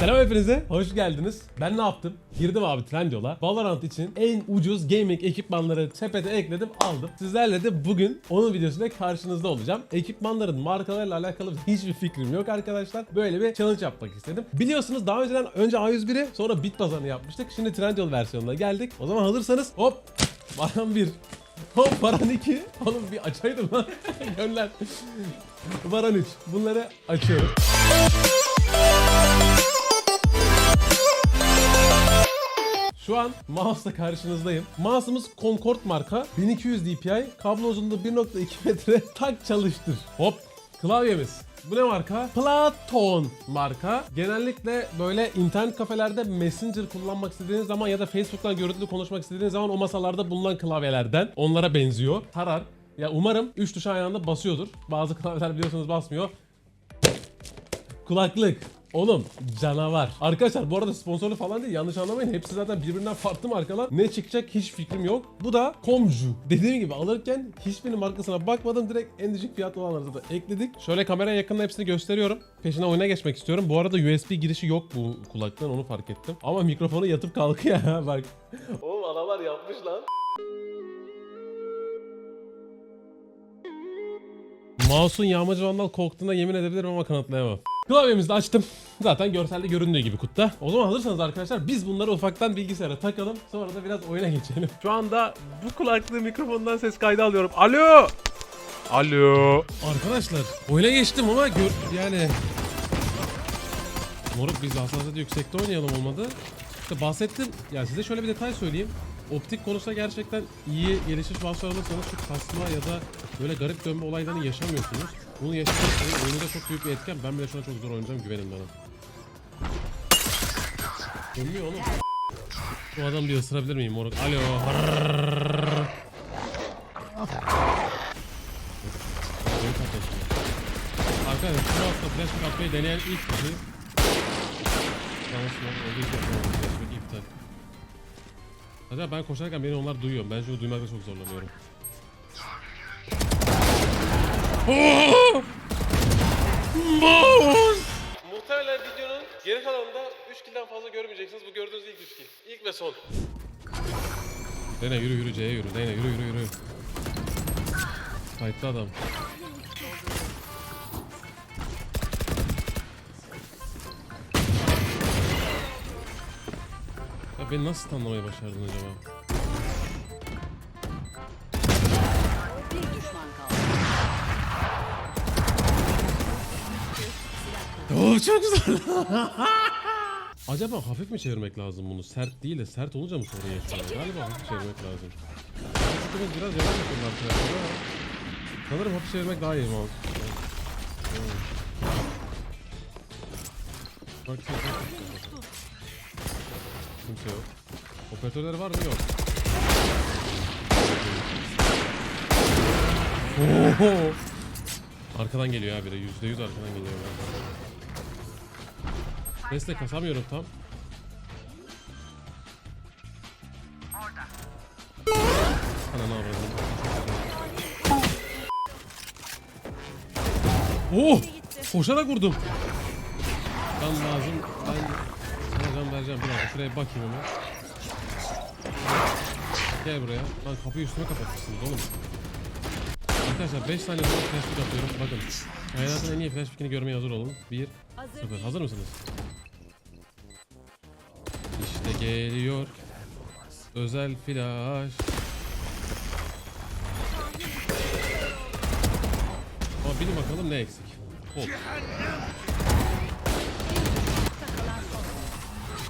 Selam hepinize, hoş geldiniz. Ben ne yaptım? Girdim abi Trendyol'a. Valorant için en ucuz gaming ekipmanları sepete ekledim, aldım. Sizlerle de bugün onun videosuyla karşınızda olacağım. Ekipmanların markalarıyla alakalı hiçbir fikrim yok arkadaşlar. Böyle bir challenge yapmak istedim. Biliyorsunuz daha önceden önce A101'i sonra Bitpazar'ını yapmıştık. Şimdi Trendyol versiyonuna geldik. O zaman hazırsanız hop Baran 1 Hop Baran 2 Oğlum bir açaydım lan Gönder Baran 3 Bunları açıyorum Şu an mouse'la karşınızdayım. Mouse'umuz Concord marka. 1200 dpi. Kablo uzunluğu 1.2 metre. Tak çalıştır. Hop. Klavyemiz. Bu ne marka? Platon marka. Genellikle böyle internet kafelerde Messenger kullanmak istediğiniz zaman ya da Facebook'tan görüntülü konuşmak istediğiniz zaman o masalarda bulunan klavyelerden. Onlara benziyor. Tarar. Ya umarım 3 tuşa aynı anda basıyordur. Bazı klavyeler biliyorsunuz basmıyor. Kulaklık. Oğlum canavar. Arkadaşlar bu arada sponsorlu falan değil yanlış anlamayın. Hepsi zaten birbirinden farklı markalar. Ne çıkacak hiç fikrim yok. Bu da Komju. Dediğim gibi alırken hiçbirinin markasına bakmadım. Direkt en düşük fiyatlı olanları da ekledik. Şöyle kameraya yakında hepsini gösteriyorum. Peşine oyuna geçmek istiyorum. Bu arada USB girişi yok bu kulaklığın onu fark ettim. Ama mikrofonu yatıp kalkıyor ha bak. Oğlum adamlar yapmış lan. Mouse'un yağmacı vandal korktuğuna yemin edebilirim ama kanıtlayamam. Klavyemizi de açtım. Zaten görselde göründüğü gibi kutta. O zaman hazırsanız arkadaşlar biz bunları ufaktan bilgisayara takalım. Sonra da biraz oyuna geçelim. Şu anda bu kulaklığı mikrofondan ses kaydı alıyorum. Alo! Alo! Arkadaşlar oyuna geçtim ama gör yani... Moruk biz hassasiyeti yüksekte oynayalım olmadı. İşte bahsettim. Ya size şöyle bir detay söyleyeyim. Optik konusunda gerçekten iyi gelişmiş mouse'lar alırsanız şu kasma ya da böyle garip dönme olaylarını yaşamıyorsunuz. Bunu yaşarsanız oyunda çok büyük bir etken. Ben bile şu an çok zor oynayacağım güvenin bana. Dönmüyor oğlum. Bu adam bir ısırabilir miyim moruk? Alo. Arkadaşlar şu hafta flashback atmayı deneyen ilk kişi Yanlış mı? Olduğu için yapamadım. Flashback iptal. Acaba ben koşarken beni onlar duyuyor. Ben şunu duymakta çok zorlanıyorum. Muhtemelen videonun geri kalanında 3 kill'den fazla görmeyeceksiniz. Bu gördüğünüz ilk 3 kill. İlk ve son. Dene yürü yürü C'ye yürü. Dene yürü yürü yürü. Fight'lı adam. Ya beni nasıl tanımayı başardın acaba? Oo çok güzel. Acaba hafif mi çevirmek lazım bunu? Sert değil de sert olunca mı sorun yaşıyor? Galiba hafif çevirmek lazım. Sıkımız biraz yavaş yapıyorum arkadaşlar ama sanırım hafif çevirmek daha iyi. Evet. Bak. Kimse yok. Operatörleri var mı? Yok. Oho! Arkadan geliyor abi de yüzde yüz arkadan geliyor. Sesle kasamıyorum tam. Ana ne yapalım? Oh! Koşarak vurdum. Can lazım. Ben sana can vereceğim. Bir dakika şuraya bakayım hemen. Gel buraya. Lan kapıyı üstüme kapatmışsınız oğlum. Arkadaşlar 5 saniye sonra flash pick atıyorum. Bakın. Hayatın en iyi flash pickini görmeye hazır olun. 1 Hazır 0. Hazır mısınız? Geliyor. Özel flash. Ama bilin bakalım ne eksik. Hop.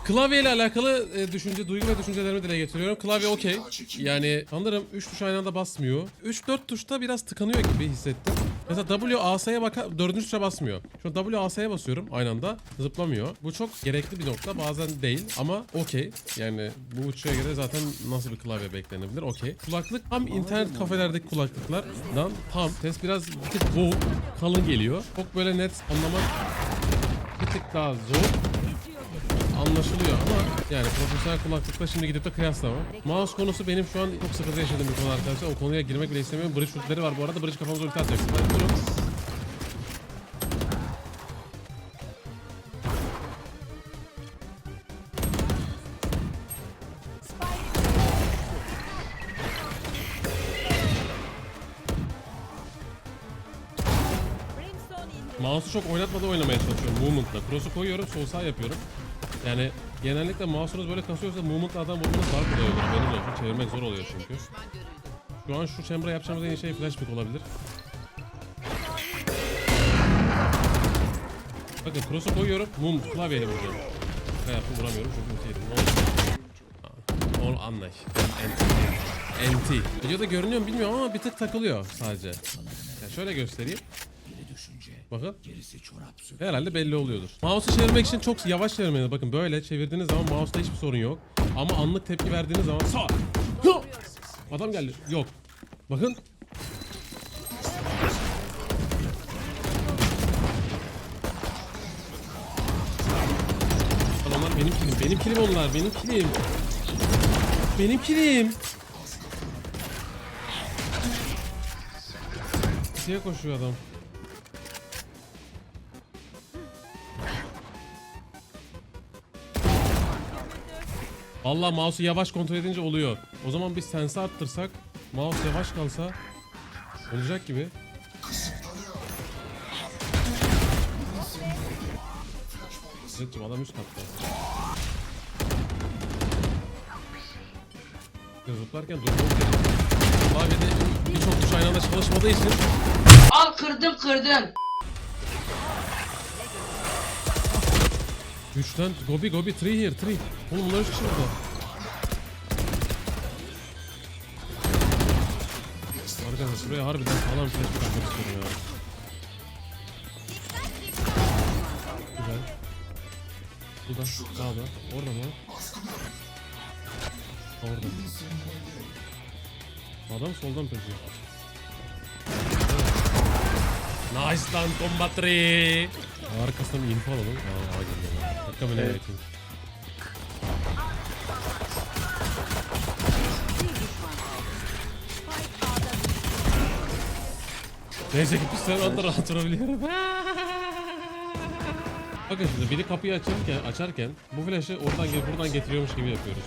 Klavye ile alakalı e, düşünce, duygu ve düşüncelerimi dile getiriyorum. Klavye okey. Yani sanırım 3 tuş aynı anda basmıyor. 3-4 tuşta biraz tıkanıyor gibi hissettim. Mesela W, AS'ye baka 4. tuşa basmıyor. Şu W, AS'ye basıyorum aynı anda. Zıplamıyor. Bu çok gerekli bir nokta. Bazen değil ama okey. Yani bu uçuya göre zaten nasıl bir klavye beklenebilir? Okey. Kulaklık tam internet kafelerdeki kulaklıklardan tam. Ses biraz bir tık boğuk, kalın geliyor. Çok böyle net anlamak bir tık daha zor anlaşılıyor ama yani profesyonel kulaklıkla şimdi gidip de kıyaslama. Mouse konusu benim şu an çok sıkıntı yaşadığım bir konu arkadaşlar. O konuya girmek bile istemiyorum. Bridge ultileri var bu arada. Bridge kafamıza ulti atacaksın. Hadi durun. Mouse'u çok oynatmadan oynamaya çalışıyorum movement'la. Cross'u koyuyorum, sol sağ yapıyorum. Yani genellikle mouse'unuz böyle kasıyorsa movement'la adam vurmanız daha kolay olur. Benim olsun. Çevirmek zor oluyor çünkü. Şu an şu chamber'a yapacağımız en iyi şey flashback olabilir. Bakın cross'u koyuyorum. Mum klavyeyle vuracağım. Ne yaptım vuramıyorum çünkü ulti yedim. Ne oldu? Onu anlay. NT. NT. Videoda görünüyor mu bilmiyorum ama bir tık takılıyor sadece. Ya şöyle göstereyim. Bakın. Herhalde belli oluyordur. Mouse'u çevirmek için çok yavaş çevirmeniz. Bakın böyle çevirdiğiniz zaman mouse'da hiçbir sorun yok. Ama anlık tepki verdiğiniz zaman sağ. Adam geldi. Yok. Bakın. Onlar benim kilim. Benim kilim onlar. Benim kilim. Benim kilim. Şeye koşuyor adam. Vallahi mouse'u yavaş kontrol edince oluyor. O zaman bir sensi arttırsak, mouse yavaş kalsa olacak gibi. Zıtçım adam üst katta. Zıplarken durmamız gerekiyor. Klavyede birçok tuş aynı anda çalışmadığı için Al kırdım kırdım. Güçten Gobi Gobi three here three. Oğlum bunlar üç kişi burada. Arkadaşlar şuraya harbiden bir flash bırakmak istiyorum ya. Güzel. Burada, sağda. Orada mı? Orada. Adam soldan peşiyor. Nice lan combatri. Arkasından bir info alalım. Aa geliyor. Dakika bile evet. Neyse ki biz sen anda rahat. Bakın şimdi biri kapıyı açarken, açarken bu flash'ı oradan ge- buradan getiriyormuş gibi yapıyoruz.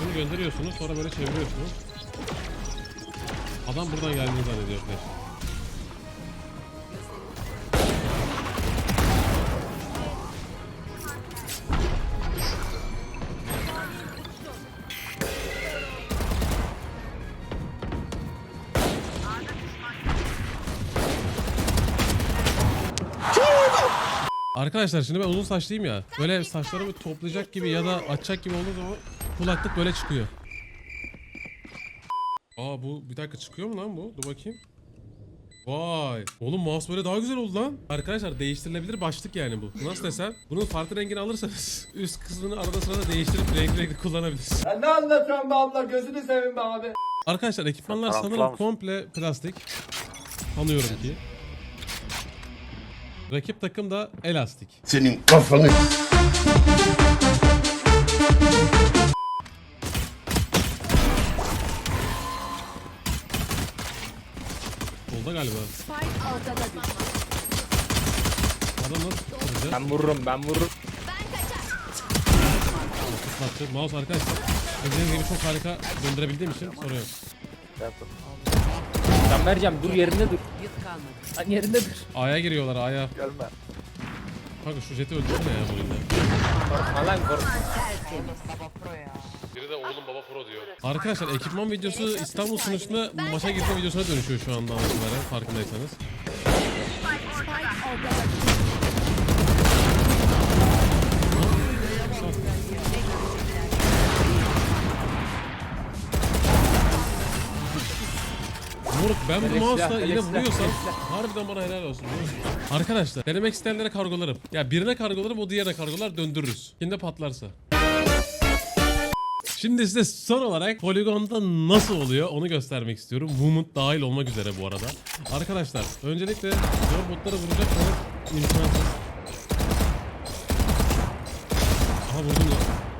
Bunu gönderiyorsunuz sonra böyle çeviriyorsunuz. Adam buradan geldiğini zannediyor flash. Arkadaşlar şimdi ben uzun saçlıyım ya. Böyle saçlarımı toplayacak gibi ya da açacak gibi olduğu zaman kulaklık böyle çıkıyor. Aa bu bir dakika çıkıyor mu lan bu? Dur bakayım. Vay. Oğlum mouse böyle daha güzel oldu lan. Arkadaşlar değiştirilebilir başlık yani bu. Nasıl desem? Bunun farklı rengini alırsanız üst kısmını arada sırada değiştirip renkli renkli kullanabilirsiniz. Ya ne anlatıyorsun be abla gözünü seveyim be abi. Arkadaşlar ekipmanlar sanırım komple plastik. Anlıyorum ki. Rakip takım da elastik. Senin kafanı Solda galiba. Spike ortada düştü. Adam nasıl tutturacak? Ben vururum ben vururum. Tutmattı. Mouse arkadaşlar. Dediğim gibi çok harika döndürebildiğim için sorun yok. Ben vereceğim dur yerinde dur. Yük kalmadı. Lan yerinde dur. A'ya giriyorlar A'ya. Gelme. Kanka şu jeti öldürsene ya bu oyunda. Korkma lan korkma. Tertemiz. Biri de oğlum baba pro diyor. Arkadaşlar ekipman videosu İstanbul sunucusunda maça girme videosuna dönüşüyor şu anda itibaren farkındaysanız. Moruk ben bu mouse'la yine vuruyorsam harbiden bana helal olsun. Arkadaşlar denemek isteyenlere kargolarım. Ya birine kargolarım o diğerine kargolar döndürürüz. Kimde patlarsa. Şimdi size son olarak poligonda nasıl oluyor onu göstermek istiyorum. Movement dahil olmak üzere bu arada. Arkadaşlar öncelikle zor botlara vuracak kadar imkansız. Aha vurdum lan.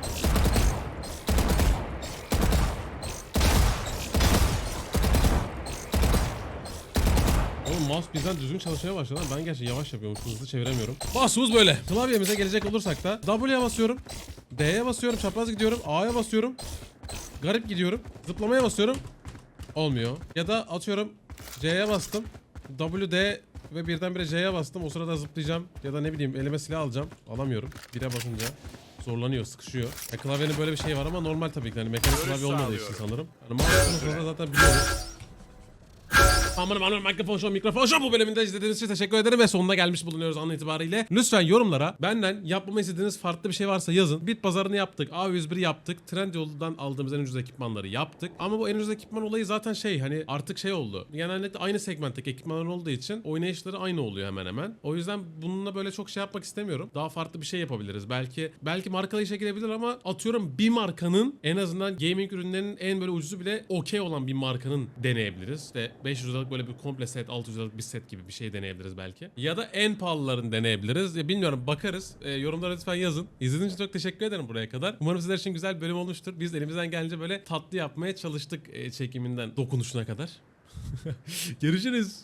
Birden düzgün çalışmaya başladı. Ben gerçi yavaş yapıyorum. Hızlı çeviremiyorum. Basımız böyle. Klavyemize gelecek olursak da W'ye basıyorum. D'ye basıyorum. Çapraz gidiyorum. A'ya basıyorum. Garip gidiyorum. Zıplamaya basıyorum. Olmuyor. Ya da atıyorum C'ye bastım. WD ve birdenbire C'ye bastım. O sırada zıplayacağım ya da ne bileyim elime silah alacağım. Alamıyorum. 1'e basınca zorlanıyor, sıkışıyor. Ya, klavyenin böyle bir şeyi var ama normal tabii ki. Yani mekanik klavye olmadığı için sanırım. Yani mouse'un zaten biliyoruz. Aman aman mikrofon show mikrofon show bu bölümünde izlediğiniz için teşekkür ederim ve sonuna gelmiş bulunuyoruz an itibariyle. Lütfen yorumlara benden yapmamı istediğiniz farklı bir şey varsa yazın. Bit pazarını yaptık, A101 yaptık, Trendyol'dan aldığımız en ucuz ekipmanları yaptık. Ama bu en ucuz ekipman olayı zaten şey hani artık şey oldu. Genellikle aynı segmentteki ekipmanlar olduğu için oynayışları aynı oluyor hemen hemen. O yüzden bununla böyle çok şey yapmak istemiyorum. Daha farklı bir şey yapabiliriz. Belki belki markalı işe girebilir ama atıyorum bir markanın en azından gaming ürünlerinin en böyle ucuzu bile okey olan bir markanın deneyebiliriz. İşte 500 liralık böyle bir komple set, 600 liralık bir set gibi bir şey deneyebiliriz belki. Ya da en pahalılarını deneyebiliriz. Ya bilmiyorum bakarız. E, yorumlara lütfen yazın. İzlediğiniz için çok teşekkür ederim buraya kadar. Umarım sizler için güzel bir bölüm olmuştur. Biz elimizden gelince böyle tatlı yapmaya çalıştık e, çekiminden dokunuşuna kadar. Görüşürüz.